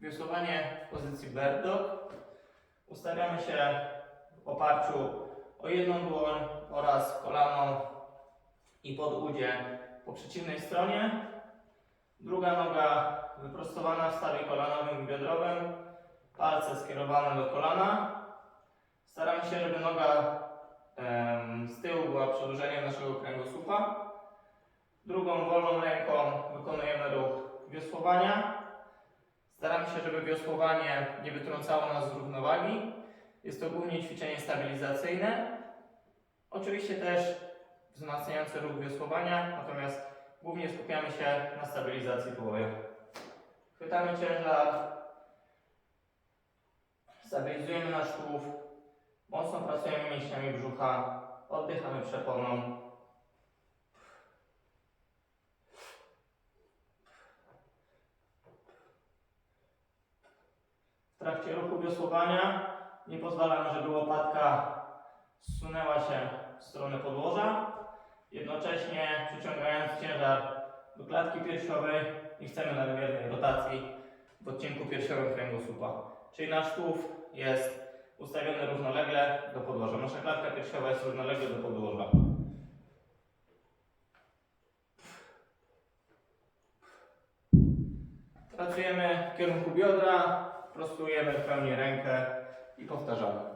Wiosłowanie w pozycji bird dog. Ustawiamy się w oparciu o jedną dłoń oraz kolano i podłudzie po przeciwnej stronie. Druga noga wyprostowana w stawie kolanowym i biodrowym. Palce skierowane do kolana. Staramy się, żeby noga z tyłu była przedłużeniem naszego kręgosłupa. Drugą wolną ręką wykonujemy ruch wiosłowania. Staramy się, żeby wiosłowanie nie wytrącało nas z równowagi. Jest to głównie ćwiczenie stabilizacyjne. Oczywiście też wzmacniające ruch wiosłowania, natomiast głównie skupiamy się na stabilizacji tułowia. Chwytamy ciężar, stabilizujemy nasz tułów, mocno pracujemy mięśniami brzucha, oddychamy przeponą. W trakcie ruchu wiosłowania nie pozwalamy, żeby łopatka zsunęła się w stronę podłoża. Jednocześnie przyciągając ciężar do klatki piersiowej nie chcemy nadmiernej rotacji w odcinku piersiowym kręgosłupa. Czyli nasz tułów jest ustawiony równolegle do podłoża. Nasza klatka piersiowa jest równolegle do podłoża. Pracujemy w kierunku biodra, prostujemy w pełni rękę i powtarzamy.